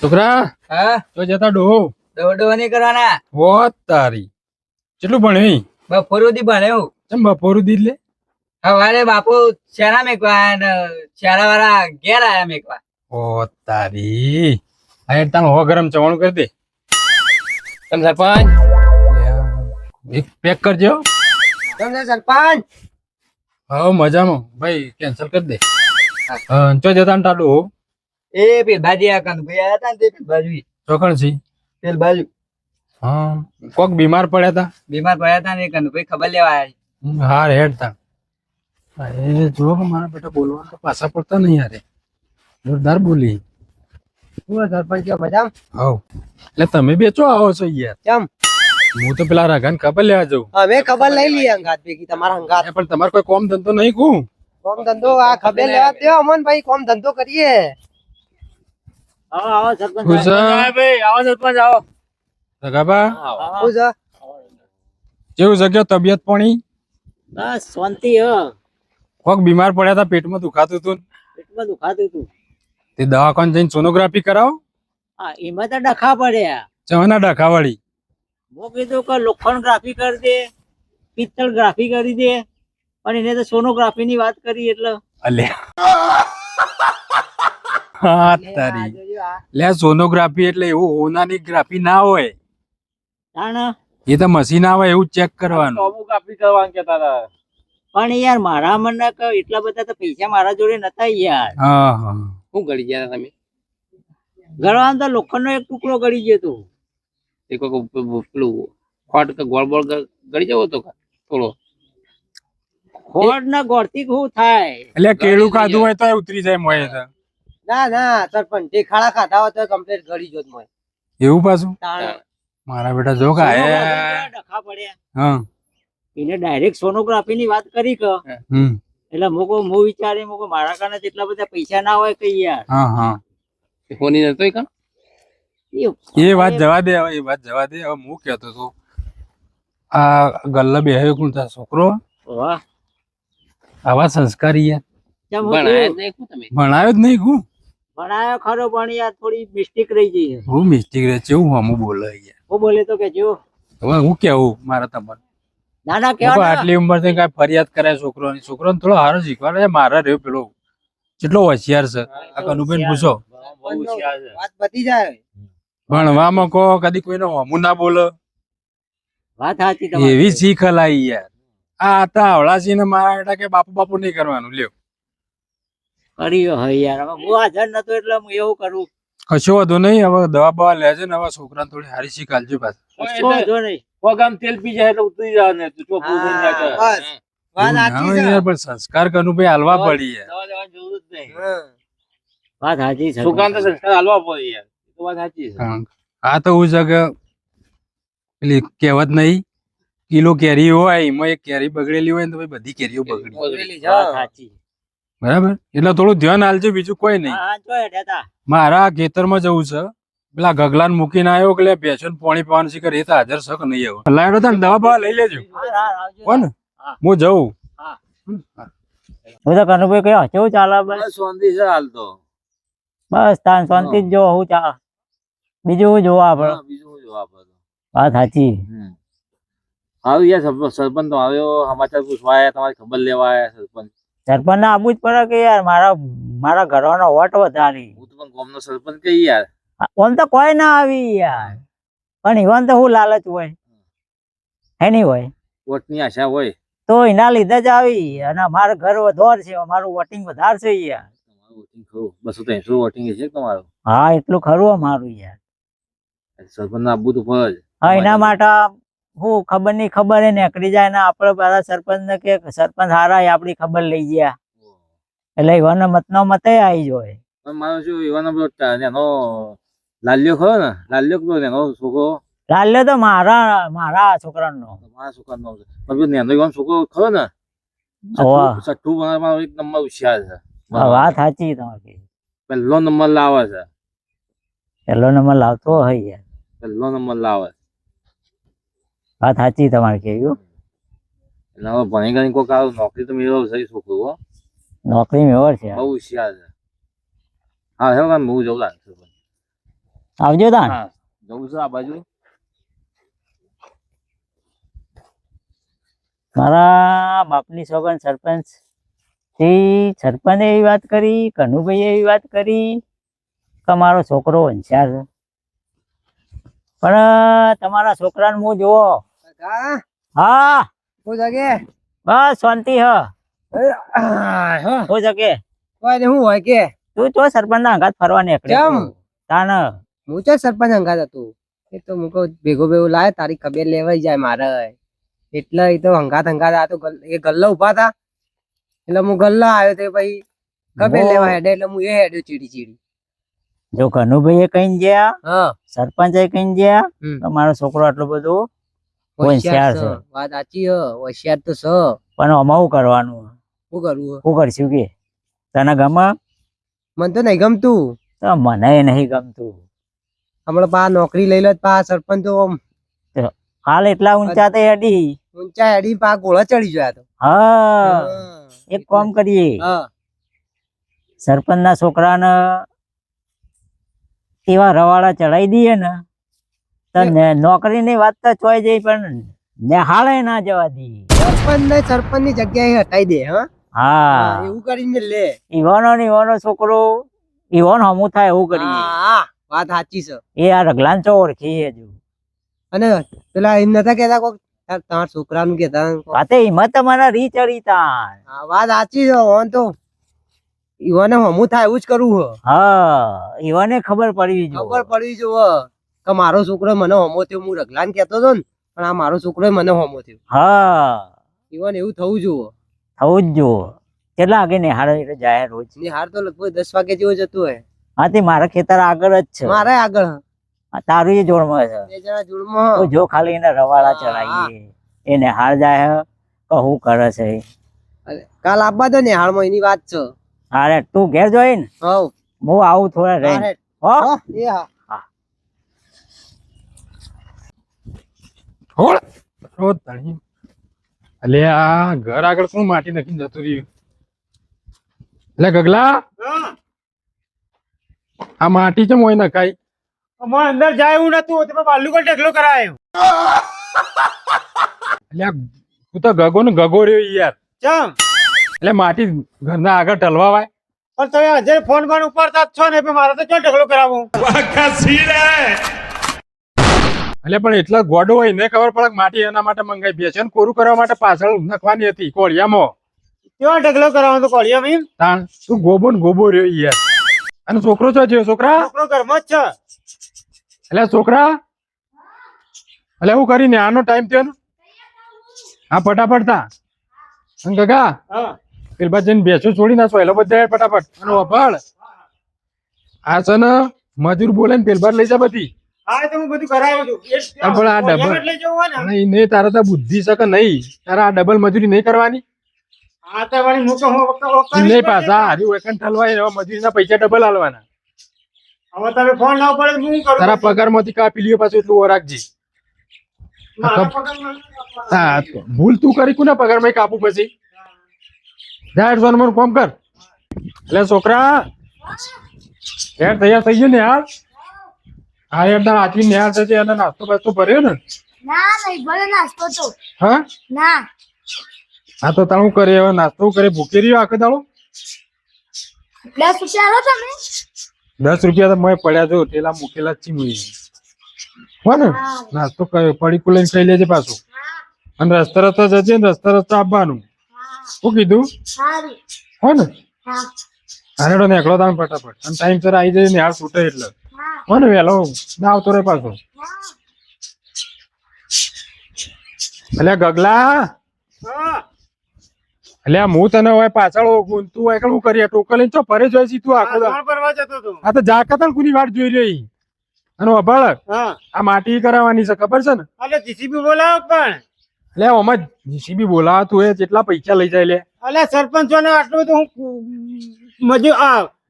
છોકરા હા? તો જતા ડોહો. દોડો નહીં કરવાના? હોત તારી. કેટલું ભણવી બપોર સુધી ભણ્યું ચમ બપોરું દીધ લે? સવારે બાપુ શેરા મેકવા? ને શેરા વાળા ઘેર આયા મેકવા. હોત તારી. હેડ તાણ હો ગરમ ચવાણું કરી દે. તમે સરપંચ? એક પેક કરજો તમને સરપંચ? હા મજામાં. ભાઈ કેન્સલ કરી દે. ચો જતા તાડો એ પેલ ભાજી આ ભાઈ આયા હતા ને તે પેલ બાજુ છી પેલ બાજુ હા. કોક બીમાર પડ્યા હતા બીમાર પડ્યા હતા ને એ કનભાઈ ખબર લેવા આવી હાર હેડ તા. અરે જો મારા બેટા બોલવા તો પાછા પડતા નહીં યાર જોરદાર બોલી. શું સરપંચ કે મજા હાવ એટલે તમે બેચો આવો છો યાર. કેમ? હું તો પેલા રાગાને ખબર લેવા જાઉં. અમે ખબર લઈ લઈએ અંગાત ભેગી તમારા અંગાત. એ પણ તમારે કોઈ કોમ ધંધો નહીં કું કોમ ધંધો આ ખબર લેવા દો અમન ભાઈ કોમ ધંધો કરીએ. આવો આવો સરપંચ ખુશા ભાઈ આવો સરપંચ આવો. સગાબા છે કેવું જગ્યા તબિયત પાણી? બસ શાંતિ હો. કોક બીમાર પડ્યા હતા પેટમાં દુખાતું હતું પેટમાં દુખાતું હતું. તે દવાખાને જઈને સોનોગ્રાફી કરાવો? હા એમાં તો ડખા પડ્યા. જવાના ડખા વાળી હું કીધું કે લોખંડ ગ્રાફી કરી દે પિત્તળ ગ્રાફી કરી દે પણ એને તો સોનોગ્રાફી ની વાત કરી એટલે. અલ્યા. હા તારી. લે સોનોગ્રાફી એટલે એવું હોનાની ગ્રાફી ના હોય. એ તો મશીન આવે એવું ચેક કરવાનું. સોનોગ્રાફી કરવાનું કેતા હતા. પણ યાર મારા મને એટલા બધા તો પૈસા મારા જોડે નતા યાર. હા હા. શું ગળી ગયા તમે? ગળવાનું તો લોખંડનો એક ટુકડો ગળી ગયો તો. એક પેલું ખોટ કે ગોળ બોળ ગળી જવો તો થોડો. ખોટ ના ગોળથી શું થાય. એટલે કેળું ખાધું હોય તો ઉતરી જાય મોય તો. ના ના સરપંચ જે ખાડા ખાતા હોય તો કમ્પ્લેટ ગળી જોત મોય. એવું પાછું? મારા બેટા જો કા આયા. ડખા પડ્યા? હા. એને ડાયરેક્ટ સોનોગ્રાફી ની વાત કરી કે. એટલે મોકો મો વિચારી મોકો મારા કાને એટલા બધા પૈસા ના હોય કે યાર. હા હા. ફોની નતો કા? એ વાત જવા દે હવે એ વાત જવા દે. હવે હું કહેતો તો આ ગલ્લા બે કોણ તારો છોકરો? વાહ. આવા સંસ્કારી યાર. હું જ નહીં શું તમે? ભણાયો જ નહીં હું ભણાયો ખરો પણ યાર થોડી મિસ્ટેક રહી ગઈ હું મિસ્ટેક રહે છે હું હમું બોલે યાર હું બોલે તો કે જો. હવે હું કેવું મારા તમારે? ના ના કેવા આટલી ઉંમરથી કઈ ફરિયાદ કરે છોકરોની? છોકરો થોડો હારો શીખવાડે. મારા રહ્યો પેલો. કેટલો હોશિયાર છે. આ કનુબેન પૂછો. હોશિયાર છે. વાત પતી જાય. ભણવામાં કહો કદી કોઈને હમું ના બોલો. વાત સાચી તમારી. એવી શીખ લાઈ યાર. આ હતા આવડાસી ને મારા કે બાપુ બાપુ નહીં કરવાનું લ્યો. કર્યો યાર. હવે હું હાજર નતો એટલે હું એવું કરું. કશો વાંધો નહીં. હવે દવા બવા લેજે ને હવે છોકરાને થોડી હારી શીખ આલજો પાછું વાંધો નહીં. પગ તેલ પી જાય એટલે ઉતરી જાય ને તું ચોખ્ખું થઈ જાય બસ. વાત ના સાચી હોય છે. યાર, પણ સંસ્કાર કનું ભાઈ હાલવા પડી યાર. જરૂર જ નહીં. વાત સાચી છે. છોકરાને તો સંસ્કાર હાલવા પડે યાર. તો વાત સાચી છે. આ તો હું જગ પેલી કહેવત નહીં. કિલો કેરી હોય એમાં એક કેરી બગડેલી હોય ને તો ભાઈ બધી કેરીઓ બગડી. સાચી બરાબર? એટલે થોડું ધ્યાન હાલજો બીજું કોઈ નહીં. મારા ખેતરમાં જવું છે. પેલા ગગલાન મૂકીને આવ્યો કે ભેંસો પાણી પીવાનું શીખર એ તો હાજર શક નહીં આવ્યો લાયો તો દવા બવા લઈ લેજો. હા, હા, જઉં. હું. તો કનુભાઈ કયો કેવું ચાલે બસ? શાંતિ છે હાલ તો. બસ તાન શાંતિ જ જો હું ચા બીજું હું જોવા આપણે બીજું હું જોવા આપણે વાત સાચી. હમ. આવ્યું યાર સરપંચ સરપંચ તો આવ્યો સમાચાર પૂછવા આવ્યા તમારી ખબર લેવા આવ્યા સરપંચ. સરપંચ ને આપવું જ પડે કે યાર મારા મારા ઘરવાનો વટ વધારી. હું તો પણ ગામનો સરપંચ કે યાર. ઓમ તો કોઈ ના આવી યાર. પણ ઈવન તો હું લાલચ હોય. નહીં હોય? વોટની આશા હોય. તો એના લીધે જ આવી અને અમારું ઘર વધોર છે અમારું વોટિંગ વધારે છે યાર. વોટિંગ ખરું. બસો ત્રણસો વોટિંગ છે તમારું? હા એટલું ખરું અમારું યાર. સરપંચ ને આપવું તો ફરજ હા એના માટે હું ખબર નહીં ખબર એ નીકળી જાય ને આપડે બધા સરપંચ ને કે સરપંચ હારા એ આપણી ખબર લઈ ગયા. એટલે ઈવાનો મત નો મતે આવી જાય. મારો શું પેલો એનો લાલ્યો ખરો ને? લાલ્યો પેલો એનો છોકરો? લાલ્યો તો મારા મારા છોકરાનો. મારા છોકરાનો પણ નેનો એવાનો છોકરો ખરો ને? છઠ્ઠું- ભણવામાં એક નંબર હોશિયાર છે. વાત સાચી તમારી. પહેલો નંબર લાવે છે. પહેલો નંબર લાવતો હોય યાર. પહેલો નંબર લાવે છે. વાત સાચી તમારે કેવું એટલે હવે ભણી ગણી કોઈક આવું નોકરી તો મેળવશે એ છોકરો હો. નોકરી મેવર છે. બહુ હોશિયાર છે. હા હવે હું જઉં લાગે સરપંચ આવજો તાન જવું છે આ બાજુ. મારા બાપની સોગન સરપંચથી સરપંચે એવી વાત કરી કનુભાઈએ એવી વાત કરી કે મારો છોકરો હોશિયાર છે. પણ તમારા છોકરાને હું જુઓ હા? બસ શાંતિ હ. હો. શકે શું હોય કે? તું તો સરપંચ ના અંગાત ફરવા નીકળે કેમ? તાન હું તો સરપંચ હંગાત હતું? એ તો હું કહું ભેગો ભેગો લાય તારી ખબર લેવાઈ જાય મારે. એટલે એ તો હંગાત હંગાત આ તો એ ગલ્લા ઊભા હતા એટલે હું ગલ્લા આવ્યો તે પછી ખબર લેવા હેડે એટલે હું એ હેડ્યો ચીડી ચીડી. જો કનુભાઈ કઈ ગયા સરપંચ કઈ ગયા. તો મારો છોકરો આટલો બધો હોશિયાર છે. વાત સાચી હ હોશિયાર તો છે. પણ આમાં શું કરવાનું? શું કરવું શું કરશું કે? તને ગમે? મને તો નહીં ગમતું. તો મને નહીં ગમતું. હમણાં પા નોકરી લઈ લો પા સરપંચ તો આમ. હાલ એટલા ઊંચા તે હેડી. ઊંચા હેડી પા ગોળા ચડી ગયા તો. હા. એક કામ કરીએ. હા. સરપંચ ના છોકરાને એવા રવાડા ચડાઈ દઈએ ને તો ને- નોકરીની વાત તો ચોય જઈ પણ નેહાળે ના જવા દી. સરપંચ ને સરપંચની જગ્યાએ હટાઈ દે હા? હા. એવું કરીને લે. ઈવાનો ને ઈવાનો છોકરો ઈવોન હમું થાય એવું કરી. હા વાત સાચી છે. એ આ રગલાન ચો ઓળખી હજુ? અને પેલા એમ નતા કેતા કોક તાર- તમારા છોકરાનું કેતા. વાતે હિંમત મને રી ચડી તાણ. હા, વાત સાચી છે ઓન તો ઈવાને હમું થાય એવું જ કરવું હા. ઈવાને ખબર પડવી જો ખબર પડવી જો કે મારો છોકરો મને હોમો થયો. હું રગલાન કેતો હતો ને પણ આ મારો છોકરો મને હોમો થયો. હા. ઈવન એવું થવું જુઓ. થવું જ જો કેટલા વાગે નિહાળે એટલે જાય રોજ ને તો લગભગ દસ વાગે જેવો જતું હોય. હા તે મારા ખેતર આગળ જ છે. મારે આગળ. તારું એ જોડમાં છે. બે જણા જોડમાં. જો ખાલી એને રવાડા ચડાવીએ. એને હાર જાય કહું કરે છે કાલ આપવા દો ને હાલમાં એની વાત છે. અરે તું ઘેર જોઈ ને? હું આવું થોડા રહી હો, એ હા. છોડ છોડ તણી. અલે આ ઘર આગળ શું માટી નથી જતું રહ્યું? એટલે ગગલા. આ માટી છે મોય નખાય? અંદર જાય એવું નતું તમે બાલુ પર ઢગલો કરાયો. એટલે હું તું તો ગગો ને ગગો રહ્યો યાર. ચમ. એટલે માટી ઘરના આગળ ઢલવા વાય પણ તમે હજે ફોન પણ ઉપાડતા જ છો ને મારે તો ક્યાં ઢગલો કરાવો? એટલે પણ એટલા ગોડો હોય ને ખબર પડે માટી એના માટે મંગાઈ બેસે છે કોરું કરવા માટે પાછળ નાખવાની હતી કોળિયામાં. કેવા ઢગલો કરવાનો તો કોળિયા મેં તાણ તું ગોબો ને ગોબો રહ્યો યાર. અને છોકરો છો છે છોકરા? છોકરો ઘરમાં જ છે. એટલે છોકરા? એટલે હું કરીને આનો ટાઈમ થયો ને? હા ફટાફટ થા. કાકા? પેલ જઈને બેસો છોડી નાખો. એલો બધા ફટાફટ. અને વફાળ આ છે ને મજૂર બોલે ને પેલ લઈ જા બધી. પણ આ ડબલ- તારે તો બુદ્ધિ શકે કે નહીં? તારે આ ડબલ મજૂરી નહીં કરવાની? નહીં પાછા હારી વેકન ઠલવાય મજૂરીના પૈસા ડબલ આલવાના હવે તમે ફોન ના પડે હું કરું. તારા પગારમાંથી કાપી લ્યો પાછું એટલું આપવાના. હા ભૂલ તું કરી કોના પગારમાં કાપું પછી? જા હેડ સોનમોન કોમ કર. એટલે છોકરા. તૈયાર થઈ ગયો ને યાર હા એમ તાર આચી નેહાર થશે અને નાસ્તો બાસ્તો ભર્યો ને? ના નહીં ભલે નાસ્તો તો. હા? ના. હા તો તારું કરે હવે નાસ્તો કરે ભૂખી રહ્યો આખો દાડો? દસ રૂપિયા લો તમે? દસ રૂપિયા તો મેં પડ્યા જો ઠેલા મૂકેલા જ છી. મુઈ હો ને? નાસ્તો કર્યો પડી લઈને ખાઈ લેજે પાછું. અને રસ્તા રસ્તા જજે ને રસ્તા રસ્તા આપવાનું. શું કીધું? હો ને? હા. હારેડો ને એકલો તાણ ફટાફટ. અને ટાઈમ સર આવી જાય ને હાર છૂટે એટલે. હા હો ને આવતો રહે પાછો હા એટલે ગગલા હા એટલે આ હું તને હવે પાછળ ને તું એકલું કરી ટોકલ લઈને ચો પરે જોઈ છી તું આખો આ તો જાકતન કુની વાટ જોઈ રહી અને અભાળ આ માટી કરાવવાની છે ખબર છે ને અલે જીસીબી બોલાવો પણ એટલે ઓમાં જીસીબી બોલાવ તું એ જેટલા પૈસા લઈ જાય લે અલે સરપંચ આટલું તો હું મજૂ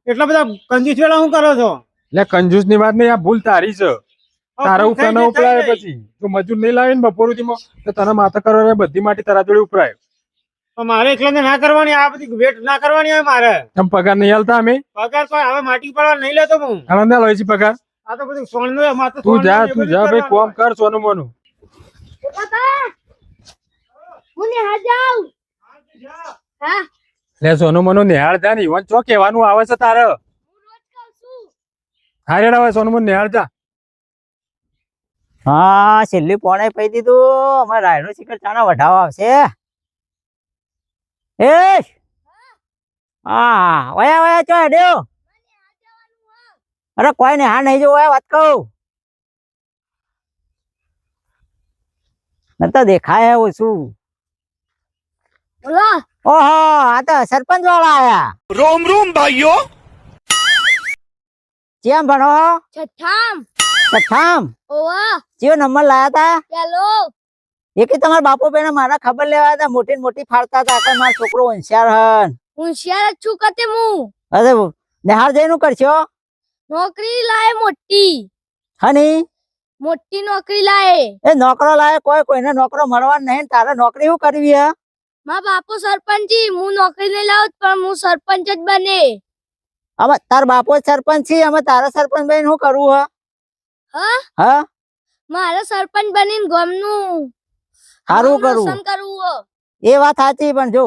એટલા બધા કંજૂસ વેળા હું કરો છો એટલે કંજૂસની વાત નહીં આ ભૂલ તારી છે. તારા ઉપર થઈ ઉપરાય પછી. તું મજૂર નહીં લાવે ને બપોર સુધી તો તને માથા કરવા બધી માટી તારા જોડે ઉપરાય. મારે એકલા ના કરવાની આ બધી વેટ ના કરવાની હોય મારે. તમ પગાર નહીં હાલતા અમે? પગાર તો હવે માટી પડવા નહીં લેતો હું. ઘણા ના લો છે પગાર. આ તો બધું સોનનું માથું તું જા તું જા ભાઈ કોમ કર સોનું મોનું હું નિહાળ જાઉં. હા લે સોનું મોનું નિહાળ જા ને ઈવન ચો કહેવાનું આવે છે તારે. હારે આવે સોનું મોનું નિહાળ હા છેલ્લી પોણે પી દીધું. અમારે રાયડો શિખર ચાનો વઢાવ આવશે. એ હા ઓયા ઓયા ચો હેડ્યો? અરે કોઈ ને હા નહીં જોવાય વાત કહું. ન તો દેખાય એવું શું બોલો. ઓહો આ તો સરપંચ વાળા આયા. રોમ રોમ ભાઈઓ. કેમ ભણો? છઠ્ઠામ. છઠ્ઠામ? ઓવો ચિયો નંબર લાયા તા? પેલો એ કે તમારા બાપુ બેને મારા ખબર લેવા હતા મોટી મોટી ફાડતા હતા કે મારો છોકરો હોશિયાર હન. હોશિયાર છું કતે હું? અરે નિહાળ જઈને કરશો? નોકરી લાય મોટી. હની? મોટી નોકરી લાય. એ નોકરો લાય કોઈ કોઈને નોકરો મળવા નહીં તારે નોકરી શું કરવી હે? મારા બાપુ સરપંચ જી હું નોકરી નહીં લાવું પણ હું સરપંચ જ બને. હવે તાર બાપો સરપંચ છે અમે તારા સરપંચ બની શું કરવું હ? હા? મારે સરપંચ બનીને ગામનું સારું કરવું કરવું એ વાત સાચી પણ જો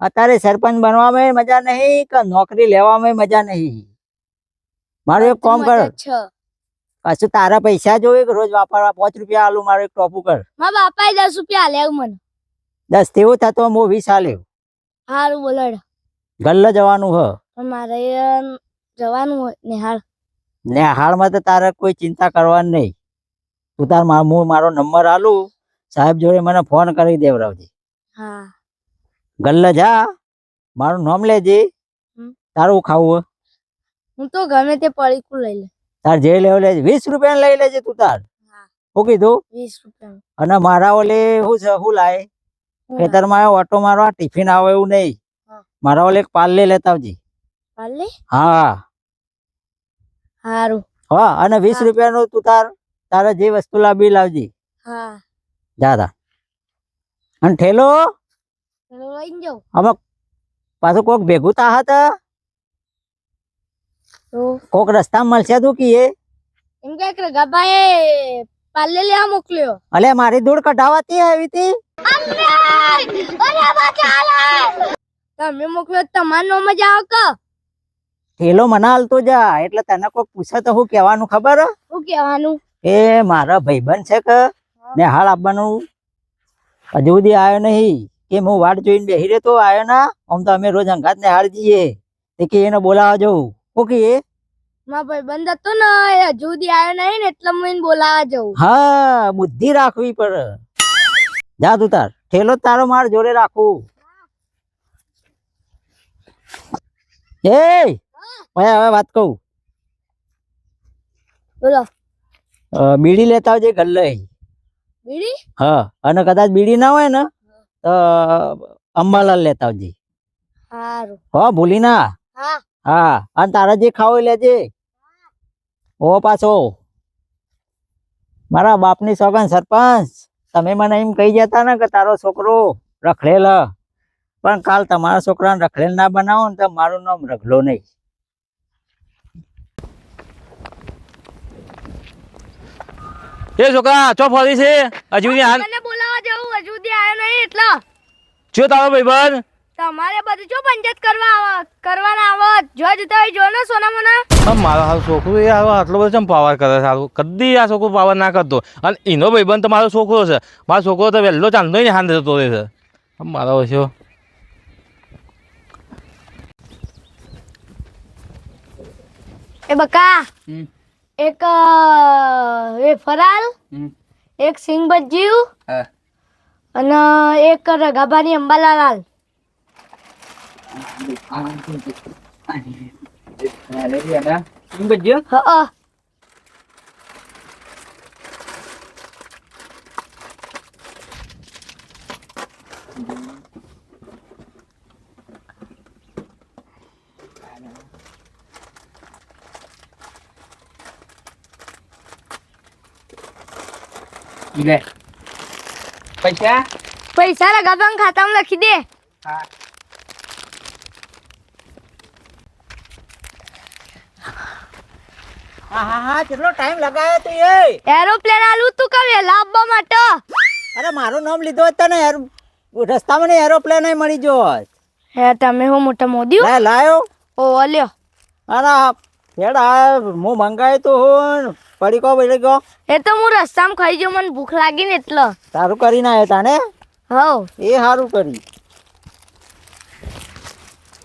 અત્યારે સરપંચ બનવામાં મજા નહીં કે નોકરી લેવામાં મજા નહીં? મારું એક કામ કર. મજા જ છે. કશું તારા પૈસા જોવે કે રોજ વાપરવા? પાંચ રૂપિયા આલું મારું એક ટોપું કર. મારા બાપાએ દસ રૂપિયા આલ્યા મને. દસ તેવું થતો હું વીસ આલ્યો. સારું બોલાડ. ગલ્લા જવાનું હ. મારે જવાનું હોય નિહાળ ને હાલમાં તો તારે કોઈ ચિંતા કરવાની નહીં. તું તાર હું મારો નંબર આલું સાહેબ જોડે મને ફોન કરી દેવરાવજી હા. ગલ્લે જા મારું નામ લેજે. તારું ખાવું હું તો ગમે તે પડીકું લઈ લે તાર જે લેવું લેજે. વીસ રૂપિયા લઈ લેજે તું તાર. હા. શું કીધું? વીસ રૂપિયા અને મારા ઓલે શું છે શું લાય? ખેતરમાં ઓટો મારવા ટિફિન આવે એવું નહીં. મારા ઓલે એક પાલ લઈ લેતા આવજે. હાલે? હા. હારું. હા અને વીસ હા. રૂપિયાનું તું તાર તારે જે વસ્તુ લાવી લાવજે હા. જા તા. અને ઠેલો? ચલો લઈને જાઉં. હવે પાછું કોક ભેગું તાહત તો? કોક રસ્તામાં મળશે તું કીએ? એમ કે કે ગભાએ પાલે લેવા મોકલ્યો. અલે મારી ધૂળ કઢાવાતી આવી હતી તમે મોકલ્યો તો તમારા નો મજા આવ કે ઠેલો મને હાલતો જા એટલે તને કોઈ પૂછે તો હું કહેવાનું ખબર? હે? શું કહેવાનું? એ મારા ભાઈબંધ છે કે? ને હાલ આપવાનું. હજુ સુધી આવ્યો નહીં. કે હું વાટ જોઈને બેહી રહેતો આવ્યો ના? આમ તો અમે રોજ અંગાત ને હાર જઈએ તે કે એને બોલાવા જવું. ઓકે મારો ભાઈ ભાઈબંધ હતો ને હજુ સુધી આવ્યો નહીં ને એટલે હું એને બોલાવા જવું. હા બુદ્ધિ રાખવી પડે જા તું તાર. ઠેલો તારો માર જોડે રાખું. એ! હવે હવે વાત કહું. બોલો. બીડી લેતા આવજે ગલ્લે બીડી? હા અને કદાચ બીડી ના હોય ને તો અંબાલાલ લેતા આવજે. સારું હો ભૂલી ના. હા. હા અને તારા જે ખાવ લેજે. ઓ પાછો. મારા બાપની સોગન સરપંચ. તમે મને એમ કહી જતા ને કે તારો છોકરો રખડેલ. પણ કાલ તમારા છોકરાને રખડેલ ના બનાવો ને તો મારું નામ રખલો નહીં. એ છોકરા ચો ફરી છે? હજુ ધ્યાન મને બોલાવા જવું હજુ સુધી આવ્યો નહીં એટલે. જો તારો ભાઈબંધ? તમારે બધું જો પંચાયત કરવા આવો કરવાના આવો? જો જતા હોય જો ને સોના મોના. મારો હાલ છોકરો એ હારો આટલો બધો ચમ પાવર કરે સારું કદી આ છોકરો પાવર ના કરતો. અને એનો ભાઈબંધ તો મારો છોકરો છે. મારો છોકરો તો વહેલો ચાંદો ને હાંધ જતો રહે છે. મારો હશો. એ બકા. એક એ ફરાલ એક સિંગ ભજીયું અને એક રગાભાની અંબાલાલ હા પૈસા? પૈસા લગાવવાનું ખાતામાં લખી દે. હા. હા હા કેટલો ટાઈમ લગાવ્યો તું એ? એરોપ્લેન આલું તું કે વેલા આવવા માટે? અરે મારું નામ લીધો હોત તને એર રસ્તામાં ને એરોપ્લેન મળી જો હે તમે હું મોટા મોદી લાયો. ઓ લ્યો. અરે હેડ હું મંગાય તો હું પડી કો પડી ગયો. એ તો હું રસ્તામાં ખાઈ ગયો મને ભૂખ લાગી ને એટલે. તારું કરીને આવ્યો તાને હો એ સારું કરી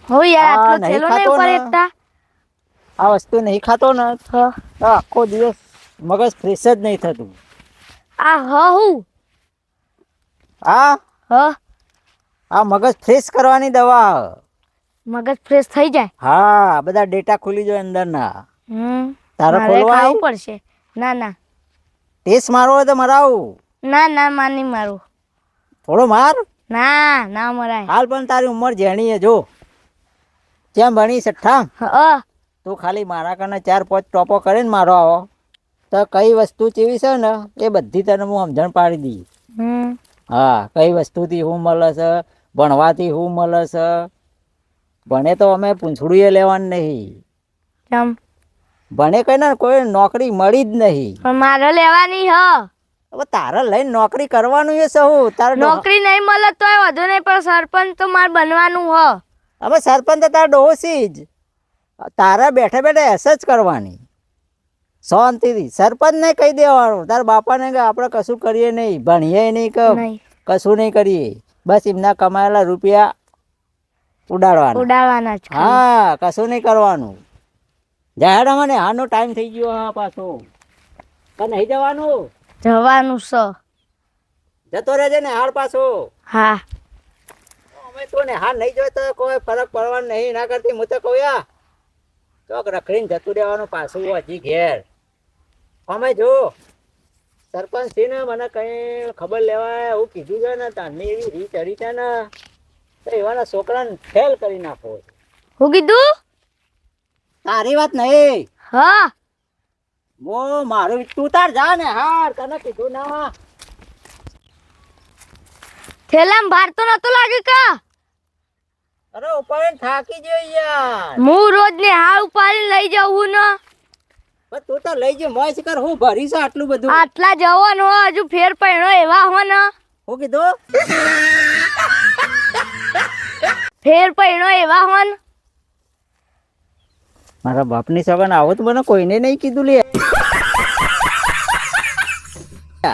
હો યાર આટલો થેલો નહીં ઉપર એકતા. આ વસ્તુ નહીં ખાતો ને. આખો દિવસ મગજ ફ્રેશ જ નહીં થતું. આ હ હું. આ હ. આ મગજ ફ્રેશ કરવાની દવા. મગજ ફ્રેશ થઈ જાય? હા બધા ડેટા ખુલી જાય અંદરના. હમ તારે મારે ખોલવા પડશે. ના ના. ટેસ્ટ મારો હોય તો મરાવું. ના ના માની મારું. થોડો માર. ના ના મરાય. હાલ પણ તારી ઉંમર જેણી છે જો. જેમ ભણી છઠ્ઠા તું ખાલી મારા કને ચાર પાંચ ટોપો કરીને મારો આવો. તો કઈ વસ્તુ ચીવી છે ને એ બધી તને હું સમજણ પાડી દઈશ. હમ. હા કઈ વસ્તુથી હું મળે છે ભણવાથી હું મળે છે ભણે તો અમે પૂંછડું લેવાનું નહીં. કેમ? ભણે કઈ ના કોઈ નોકરી મળી જ નહીં. પણ મારે લેવાની હ. હવે તારે લઈને નોકરી કરવાનું એ સહુ તારે નોકરી નહીં મળે તોય વધુ નહીં પણ સરપંચ તો મારે બનવાનું હ. હવે સરપંચ તો તારા ડોસી જ. તારા બેઠા બેઠા એસ જ કરવાની. શાંતિથી. સરપંચ ને કહી દેવાનું. તારા બાપાને કે આપણે કશું કરીએ નહીં. ભણીએ નહીં કે કશું નહીં કરીએ. બસ એમના કમાયેલા રૂપિયા ઉડાડવાના. ઉડાડવાના જ હા કશું નહીં કરવાનું. જાહેર મને આનો ટાઈમ થઈ ગયો હા પાછો. તો નહીં જવાનું? જવાનું છે જતો રહેજે ને હાર પાછો. હા. અમે તો ને હાર નહીં જોઈ તો કોઈ ફરક પડવાનું નહીં. ના કરતી હું તો કહું યા ચોક રખડીને જતું રહેવાનું પાછું હજી ઘેર. અમે જો સરપંચ ને મને કઈ ખબર લેવાય એવું કીધું છે ને તારની એવી રીત હરી છે ને. તો એવાના છોકરાને ફેલ કરી નાખો હું કીધું? તારી વાત નહીં. હા. મો મારું તું તાર જા ને. હાર તને કીધું ના. થેલામ ભાર તો નતો લાગે કા? અરે ઉપાડીને થાકી ગયો યાર. હું રોજ ને હા ઉપાડીને લઈ જાઉં ને. પણ તું તો લઈ જ મોય કર. હું ભરીશ આટલું બધું. આટલા જવાનો હજુ ફેર પડ્યો એવા હો ને હું કીધું? ફેર પૈણો એવા હોન? મારા બાપની સગન આવો તો મને કોઈને નહીં કીધું લે.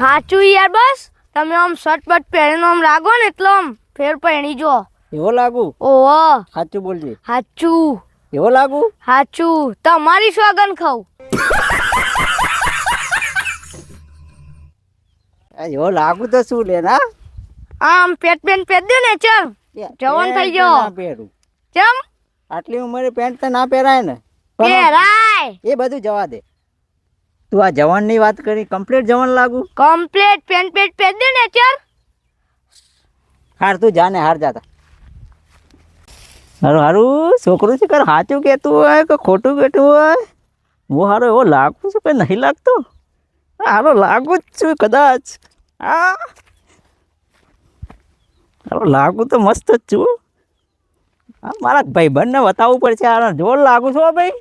સાચું યાર બસ. તમે આમ શર્ટ પહેરીને આમ લાગો ને એટલે આમ ફેર પહેણી જો. એવો લાગુ? ઓહો. સાચું બોલજે. સાચું એવો લાગુ? સાચું તમારી સ્વાગન ખાવ એવો લાગુ તો શું લે ના? આમ પેટ પેન પહેર દે ને ચાલ. જવાન થઈ ગયો. ના પહેરું. ચમ? આટલી ઉંમરે પેન્ટ તો ના પહેરાય ને. પહેરાય એ બધું જવા દે. તું આ જવાનની વાત કરી કમ્પ્લીટ જવાન લાગુ? કમ્પ્લીટ પેન્ટ પેન્ટ પહેર દે ને ચાલ હાર તું જા ને હાર જાતા હારું હારું છોકરું છે કર? સાચું કહેતું હોય કે ખોટું કહેતું હોય? હું હારો એવો લાગુ છું કે નહીં લાગતો? હારો લાગુ જ છું કદાચ. આ લાગુ તો મસ્ત જ છું. હા મારા ભાઈબંધને બતાવવું પડશે હારો જોર લાગુ છો ભાઈ?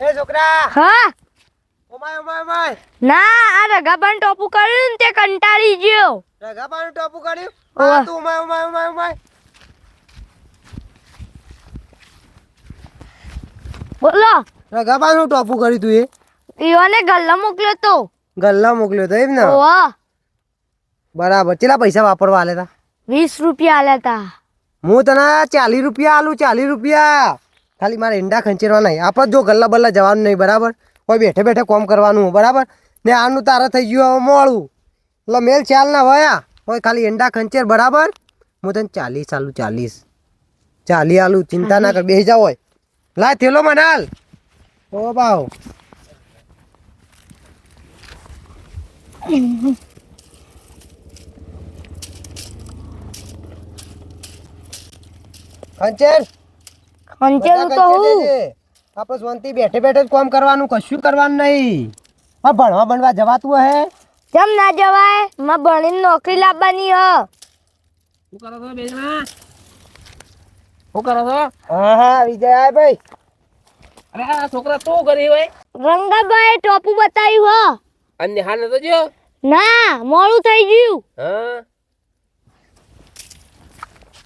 એ છોકરા! હા? ઓમાય ઓમાય ઓમાય ના આ રગાબાન ટોપુ કર્યું ને તે કંટાળી ગયો. રગાબાનું ટોપુ કર્યું? હા તું ઓમાય ઓમાય ઓમાય ઓમાય બોલો. રગાબાનું ટોપુ કર્યું તું એ? ઈઓને ગલ્લા મોકલ્યો તો. ગલ્લા મોકલ્યો તો એમ ને? ઓહો. બરાબર. કેટલા પૈસા વાપરવા આલે તા? વીસ રૂપિયા આલ્યા તા. હું તને ચાલીસ રૂપિયા આલું ચાલીસ રૂપિયા. ખાલી મારે ઈંડા ખંચેરવા નહીં. આપણે જો ગલ્લા બલ્લા જવાનું નહીં બરાબર? કોઈ બેઠે બેઠે કોમ કરવાનું બરાબર? ને આનું તારે થઈ ગયું હવે મોડું. એટલે મેલ ચાલ ના વયા. કોઈ ખાલી ઈંડા ખંચેર બરાબર? હું તને ચાલીસ આલું ચાલીસ. ચાલી આલું ચિંતા ના કર બેસી જાવ હોય લાય થેલો મને હાલ. ઓ બાવ. ખંચેર ખંચેર તો હું. આપણે શાંતિ બેઠે બેઠે જ કામ કરવાનું કશું કરવાનું નહીં. હા ભણવા ભણવા જવાતું હે? કેમ ના જવાય? માં ભણીને નોકરી લાવવાની હ. શું કરો છો બેજમાં શું કરો છો? હા હા વિજય આય ભાઈ. અરે આ છોકરા તો કરી હોય રંગાભાઈ ટોપુ બતાવ્યું હો. અને નિહાલ નતો જો ના મોડું થઈ ગયું. હા.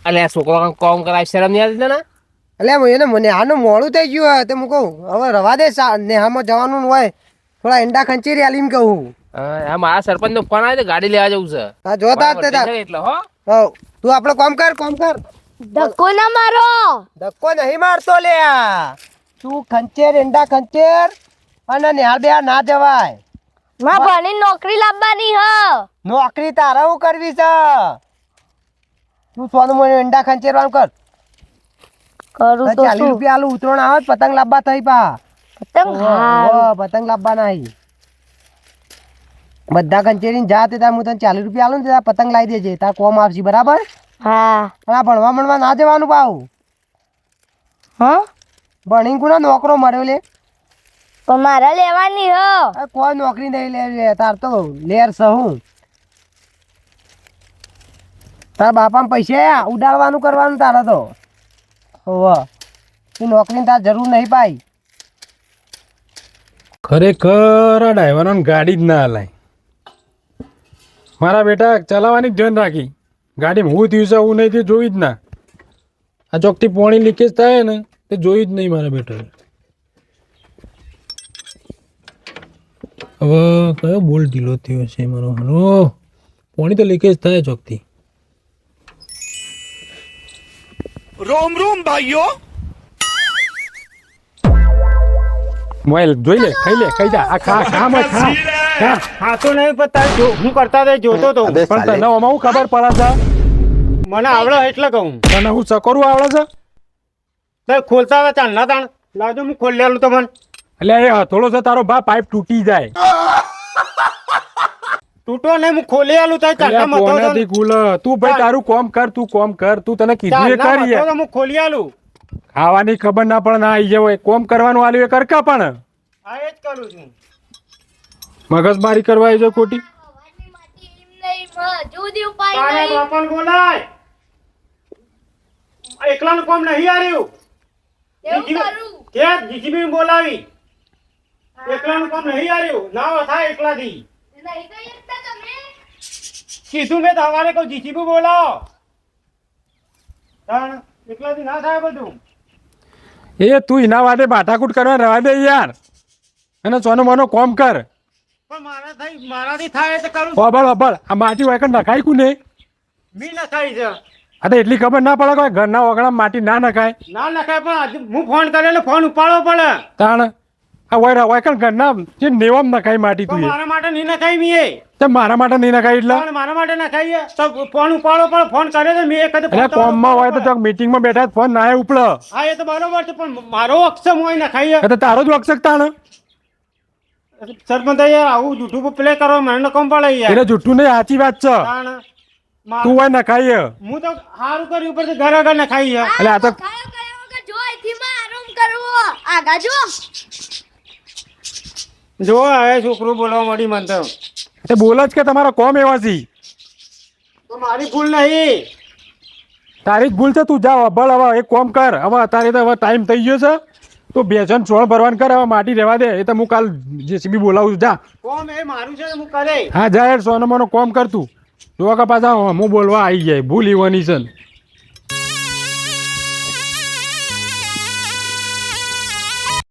અલે છોકરો કોમ કરાય શરમ નહીં આવતી તને? એટલે એને મને આનું મોડું થઈ ગયું હોય તો હું કહું હવે રવા દે નેહામાં જવાનું હોય થોડા ઈંડા ખંચેરી આલીમ કહું. હા આ મારા સરપંચ નો ફોન આવ્યો ગાડી લેવા જવું છે. હા જોતા જ તે એટલે હો. હો તું આપણો કામ કર કામ કર. ધક્કો ના મારો! ધક્કો નહીં મારતો લે આ. તું ખંચેર ઈંડા ખંચેર અને નિહાળ બે ના જવાય. માં ભણી નોકરી લાવવાની હ. નોકરી તારા હું કરવી છે? તું સોનું મને ઈંડા ખંચેરવાનું કર. કરું તો ચાલીસ રૂપિયા આલું ઉતરણ આવે પતંગ લાવવા થઈ પા. પતંગ પતંગ લાવવા નહીં બધા કંચેરીને જા તે તાર હું તને ચાલીસ રૂપિયા આલું ને તાર પતંગ લાવી દેજે. તાર કોમ આવશે બરાબર? હા. પણ ભણવા ભણવા ના જવાનું પાવું. હા? ભણી કુના નોકરો મળ્યો લે? પણ મારે લેવાની હો. કોઈ નોકરી નહીં લે લે તાર તો લેર સહું. તાર બાપાને પૈસા ઉડાડવાનું કરવાનું તારે તો. હોવ. તું નોકરીની તાર જરૂર નહીં પાઈ ખરેખર આ ડ્રાઈવરોને ગાડી જ ના હલાય. મારા બેટા, ચલાવવાની જ ધ્યાન રાખી. ગાડી હું થયું છે, હું નહીં તે જોઈ જ ના. આ ચોકથી પોણી લીકેજ થાય ને, તે જોઈ જ નહીં મારા બેટા હવે કયો બોલ ઢીલો થયો છે મારો. હલો, પોણી તો લીકેજ થાય ચોકથી. મોબાઈલ જોઈ લે ખાઈ લે ખાઈ જા. આ ખા ખા. મત ખા હા તો નહીં પતા જો- હું કરતા હતા જોતો તો. પણ તને ઓમાં હું ખબર પડે છે? મને આવડે એટલે કહું. તને હું ચકોરું આવડે છે? તે ખોલતા હતા ચાલ ના તાણ. લાજો હું ખોલી લેલું તમને. એટલે એ હથોડો છે તારો બા પાઇપ તૂટી જાય. તૂટો ને હું ખોલી આલું તો એટલે મતો નથી ખુલ તું ભાઈ તારું કોમ કર તું કોમ કર તું તને કીધું એ કરી. હું ખોલી આલું. ખાવાની ખબર ના પડે ના આવી જાય કોમ કરવાનું આલ્યું એ કરકા પણ? હા એ જ કરું છું. મગજમારી કરવા આવી જાય ખોટી. જુદી તારા બાપાને બોલાય. એકલાનું કામ નહીં આર્યું કે જીસીબી બોલાવી. એકલાનું કામ નહીં આર્યું ના થાય એકલાથી. કીધું મેં તમારે કોઈ જીસીબી બોલાવો. તાણ એકલાથી ના થાય બધું. એ તું એના માટે બાટાકૂટ કરવા રવા દે યાર. અને સોનો મોનો કોમ કર. પણ મારા થઈ મારાથી થાય તો કરું આ માટી વાયકણ નખાય કુને? મી નખાય છે. આ તો એટલી ખબર ના પડે કે ઘરના ઓગણા માટી ના નખાય. ના નખાય પણ હું ફોન કરેલો ફોન ઉપાડવો પડે. તાણ આ વાયરા વાયકણ ઘરના જે નેવામ નખાય માટી તું મારા માટે નહીં નખાઈ મીએ તે મારા માટે નહીં નખાઈ એટલે? મારા માટે નખાઈ તો ફોન ઉપાડો પણ ફોન કરે તો મેં એક એટલે ફોન તમારો હોય તો ઉપાડવો મીટિંગમાં બેઠા ફોન ના ઉપડ પડે. હા એ તો બરોબર છે પણ મારો અક્ષમ હોય નખાઈએ એ. તો તારો જ અક્ષક તાણ. સરપંચ યાર આવું જૂઠું પ્લે કરો મને કમ પડે યાર. એટલે જુઠ્ઠું નહીં સાચી વાત છે. તું હોય નખાઈ હું તો સારું કર્યું ઉપર ઘર આગળ નખાઈ એટલે આ તો જો અહીંથી મારું કરવો. આગા જો. જો હવે છોકરું બોલવા મળી મને તો. એ બોલ જ કે તમારો કોમ એવા છે તો મારી ભૂલ નહીં. તારી જ ભૂલ છે તું જા બળ હવે એક કોમ કર. હવે અત્યારે તો હવે ટાઈમ થઈ ગયો છે. તો બે જણ સોળ ભરવાન કર હવે માટી રહેવા દે. એ તો હું કાલ જેસીબી બોલાવું છું. જા. કોમ એ મારું છે હું કરે. હા જા સોનો મોનો કોમ કર તું. જો કે પાછા હું બોલવા આવી જાય. ભૂલ ઈવાની છે.